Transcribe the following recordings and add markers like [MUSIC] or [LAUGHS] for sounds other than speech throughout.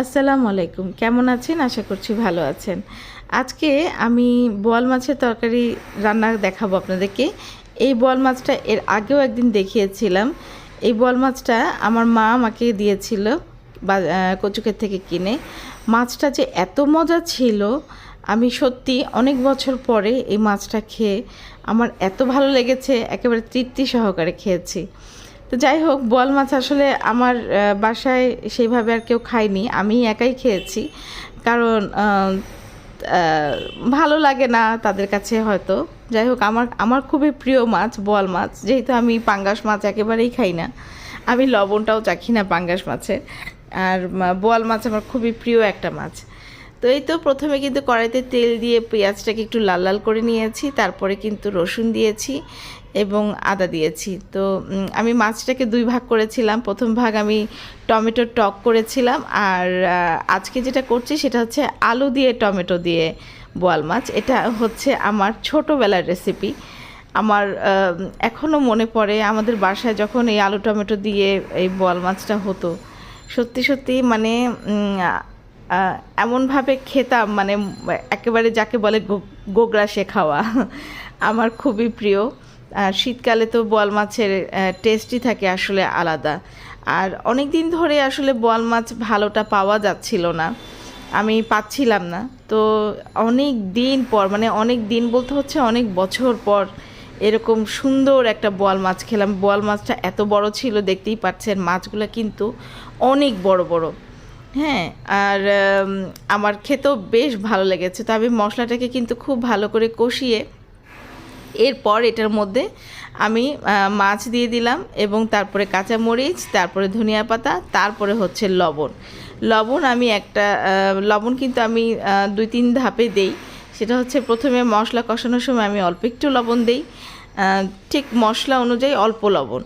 আসসালামু আলাইকুম। কেমন আছেন? আশা করছি ভালো আছেন। আজকে আমি বোয়াল মাছের তরকারি রান্না দেখাবো আপনাদেরকে। এই বোয়াল মাছটা এর আগেও একদিন দেখিয়েছিলাম। এই বোয়াল মাছটা আমার মা আমাকে দিয়েছিল কচুকের থেকে কিনে। মাছটা যে এত মজা ছিল, আমি সত্যি অনেক বছর পরে এই মাছটা খেয়ে আমার এত ভালো লেগেছে, একেবারে তৃপ্তি সহকারে খেয়েছি। তো যাই হোক, বোয়াল মাছ আসলে আমার বাসায় সেইভাবে আর কেউ খায়নি। আমি একাই খেয়েছি। কারণ ভালো লাগে না তাদের কাছে হয়তো। যাই হোক, আমার আমার খুবই প্রিয় মাছ, বোয়াল মাছ। যেহেতু আমি পাঙ্গাস মাছ একেবারেই খাই না, আমি লবণটাও চাখি না পাঙ্গাস মাছে। আর বোয়াল মাছ আমার খুবই প্রিয় একটা মাছ। তো এই তো প্রথমে কিন্তু কড়াইতে তেল দিয়ে পেঁয়াজটাকে একটু লাল লাল করে নিয়েছি, তারপরে কিন্তু রসুন দিয়েছি এবং আদা দিয়েছি। তো আমি মাছটাকে দুই ভাগ করেছিলাম। প্রথম ভাগ আমি টমেটো টক করেছিলাম আর আজকে যেটা করছি সেটা হচ্ছে আলু দিয়ে টমেটো দিয়ে বোয়াল মাছ। এটা হচ্ছে আমার ছোটোবেলার রেসিপি আমার এখনও মনে পড়ে আমাদের বাসায় যখন এই আলু টমেটো দিয়ে এই বোয়াল মাছটা হতো। সত্যি সত্যি মানে এমনভাবে খেতাম মানে একেবারে যাকে বলে গো- গোগ্রাসে খাওয়া আমার খুবই প্রিয়। শীতকালে তো বোয়াল মাছের টেস্টই থাকে আসলে আলাদা। আর অনেক দিন ধরে আসলে বোয়াল মাছ ভালোটা পাওয়া যাচ্ছিল না, আমি পাচ্ছিলাম না। তো অনেক দিন পর মানে অনেক দিন বলতে হচ্ছে অনেক বছর পর এরকম সুন্দর একটা বোয়াল মাছ খেলাম। বোয়াল মাছটা এত বড় ছিল, দেখতেই পাচ্ছেন মাছগুলো কিন্তু অনেক বড় বড়। হ্যাঁ আর আমার খেতেও বেশ ভালো লেগেছে। তো আমি মশলাটাকে কিন্তু খুব ভালো করে কষিয়ে এরপর এটার মধ্যে আমি মাছ দিয়ে দিলাম এবং তারপরে কাঁচামরিচ, তারপরে ধনিয়া পাতা, তারপরে হচ্ছে লবণ। লবণ আমি একটা লবণ কিন্তু আমি দুই তিন ধাপে দেই। সেটা হচ্ছে প্রথমে মশলা কষানোর সময় আমি অল্প একটু লবণ দেই ঠিক মশলা অনুযায়ী অল্প লবণ।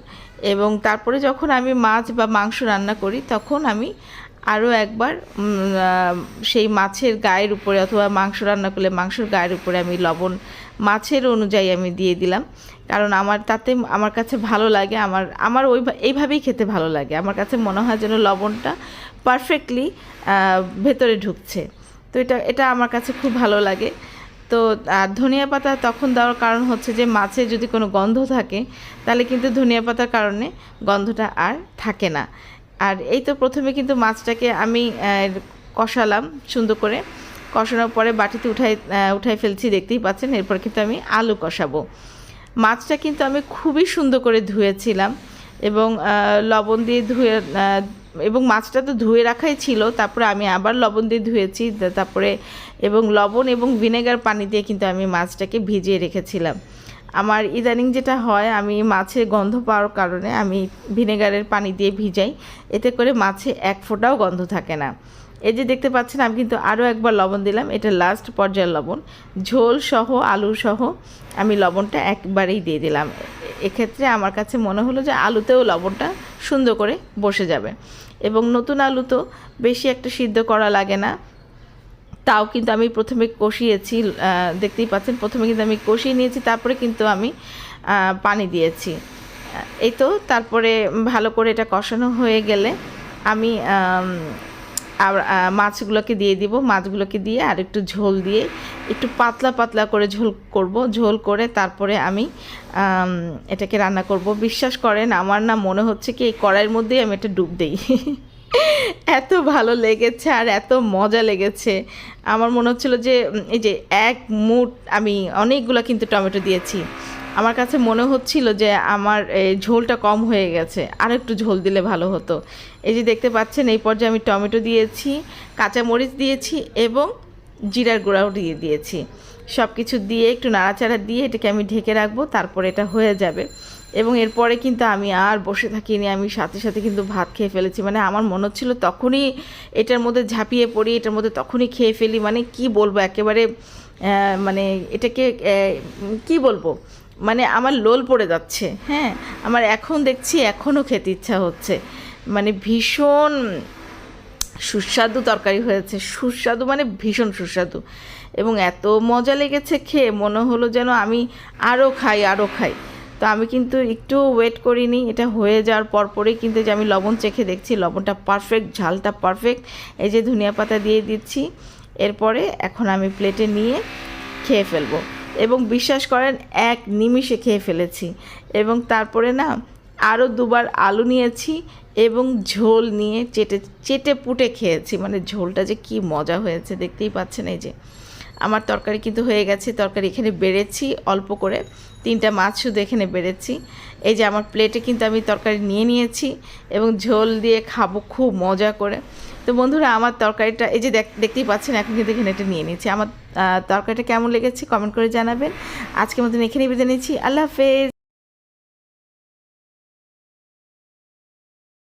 এবং তারপরে যখন আমি মাছ বা মাংস রান্না করি, তখন আমি আরও একবার সেই মাছের গায়ের উপরে অথবা মাংস রান্না করলে মাংসের গায়ের উপরে আমি লবণ মাছের অনুযায়ী আমি দিয়ে দিলাম। কারণ আমার তাতে আমার কাছে ভালো লাগে, আমার আমার ওই এইভাবেই খেতে ভালো লাগে। আমার কাছে মনে হয় যেন লবণটা পারফেক্টলি ভেতরে ঢুকছে। তো এটা এটা আমার কাছে খুব ভালো লাগে। তো, আর ধনিয়া পাতা তখন দেওয়ার কারণ হচ্ছে যে মাছে যদি কোনো গন্ধ থাকে, তাহলে কিন্তু ধনিয়া পাতার কারণে গন্ধটা আর থাকে না। আর এই তো প্রথমে কিন্তু মাছটাকে আমি কষালাম সুন্দর করে। কষানোর পরে বাটিতে উঠাই উঠাই ফেলছি, দেখতেই পাচ্ছেন। এরপর কিন্তু আমি আলু কষাবো। মাছটা কিন্তু আমি খুবই সুন্দর করে ধুয়েছিলাম এবং লবণ দিয়ে ধুয়ে এবং মাছটা তো ধুয়ে রাখাই ছিল, তারপরে আমি আবার লবণ দিয়ে ধুয়েছি তারপরে এবং লবণ এবং ভিনেগার পানি দিয়ে কিন্তু আমি মাছটাকে ভিজিয়ে রেখেছিলাম। আমার ইদানিং যেটা হয়, আমি মাছের গন্ধ পাওয়ার কারণে আমি ভিনেগারের পানি দিয়ে ভিজাই। এতে করে মাছে এক ফোঁটাও গন্ধ থাকে না। এই যে দেখতে পাচ্ছেন, আমি কিন্তু আরও একবার লবণ দিলাম। এটা লাস্ট পর্যায়ের লবণ। ঝোল সহ, আলু সহ, আমি লবণটা একবারেই দিয়ে দিলাম। এক্ষেত্রে আমার কাছে মনে হলো যে আলুতেও লবণটা সুন্দর করে বসে যাবে। এবং নতুন আলু তো বেশি একটা সিদ্ধ করা লাগে না। তাও কিন্তু আমি প্রথমে কষিয়েছি দেখতেই পাচ্ছেন, প্রথমে কিন্তু আমি কষিয়ে নিয়েছি, তারপরে কিন্তু আমি পানি দিয়েছি। এই তো, তারপরে ভালো করে এটা কষানো হয়ে গেলে আমি আর মাছগুলোকে দিয়ে দিব, মাছগুলোকে দিয়ে আর একটু ঝোল দিয়ে, একটু পাতলা পাতলা করে ঝোল করব, ঝোল করে তারপরে আমি এটাকে রান্না করব। বিশ্বাস করেন, আমার না মনে হচ্ছে কি এই কড়াইয়ের মধ্যেই আমি এটা ডুব দিই। [LAUGHS] এত ভালো লেগেছে আর এত মজা লেগেছে। আমার মনে হচ্ছিল যে এই যে এক মুট আমি অনেকগুলো কিন্তু টমেটো দিয়েছি। আমার কাছে মনে হচ্ছিল যে আমার ঝোলটা কম হয়ে গেছে। আর একটু ঝোল দিলে ভালো হতো। এই যে দেখতে পাচ্ছেন, এই পর্যায়ে আমি টমেটো দিয়েছি, কাঁচামরিচ দিয়েছি এবং জিরার গুঁড়াও দিয়ে দিয়েছি। সব কিছু দিয়ে একটু নাড়াচাড়া দিয়ে এটাকে আমি ঢেকে রাখব, তারপরে এটা হয়ে যাবে। এবং এরপরে কিন্তু আমি আর বসে থাকিনি, আমি সাথে সাথে কিন্তু ভাত খেয়ে ফেলেছি। মানে আমার মনে হচ্ছিল তখনই এটার মধ্যে ঝাঁপিয়ে পড়ি, এটার মধ্যে তখনই খেয়ে ফেলি। মানে কি বলব, একেবারে মানে এটাকে কি বলব? মানে আমার লোল পড়ে যাচ্ছে হ্যাঁ? আমার এখন দেখছি, এখনও খেতে ইচ্ছা হচ্ছে। মানে ভীষণ সুস্বাদু তরকারি হয়েছে, সুস্বাদু মানে ভীষণ সুস্বাদু। এবং এত মজা লেগেছে খেয়ে, মনে হলো যেন আমি আরও খাই আরও খাই। তো আমি কিন্তু একটু ওয়েট করিনি, এটা হয়ে যাওয়ার পর পরেই কিন্তু যে আমি লবণ চেখে দেখছি, লবণটা পারফেক্ট ঝালটা পারফেক্ট এই যে ধনিয়া পাতা দিয়ে দিচ্ছি। এরপরে এখন আমি প্লেটে নিয়ে খেয়ে ফেলব। এবং বিশ্বাস করেন, এক নিমিষে খেয়ে ফেলেছি। এবং তারপরে না আরও দুবার আলু নিয়েছি এবং ঝোল নিয়ে চেটে চেটে পুটে খেয়েছি। মানে ঝোলটা যে কি মজা হয়েছে, দেখতেই পাচ্ছেন এই যে। আমার তরকারি কিন্তু হয়ে গেছে, তরকারি এখানে বেড়েছি, অল্প করে। তিনটা মাছ শুধু এখানে বেড়েছি। এই যে আমার প্লেটে কিন্তু আমি তরকারি নিয়ে নিয়েছি এবং ঝোল দিয়ে খাব খুব মজা করে। তো বন্ধুরা, আমার তরকারিটা, এই যে দেখ- দেখতেই পাচ্ছেন, এখন কিন্তু এখানে এটা নিয়ে নিয়েছি। আমার তরকারিটা কেমন লেগেছে কমেন্ট করে জানাবেন। আজকে মতন এখানেই বিদায় নিচ্ছি। আল্লাহ হাফেজ।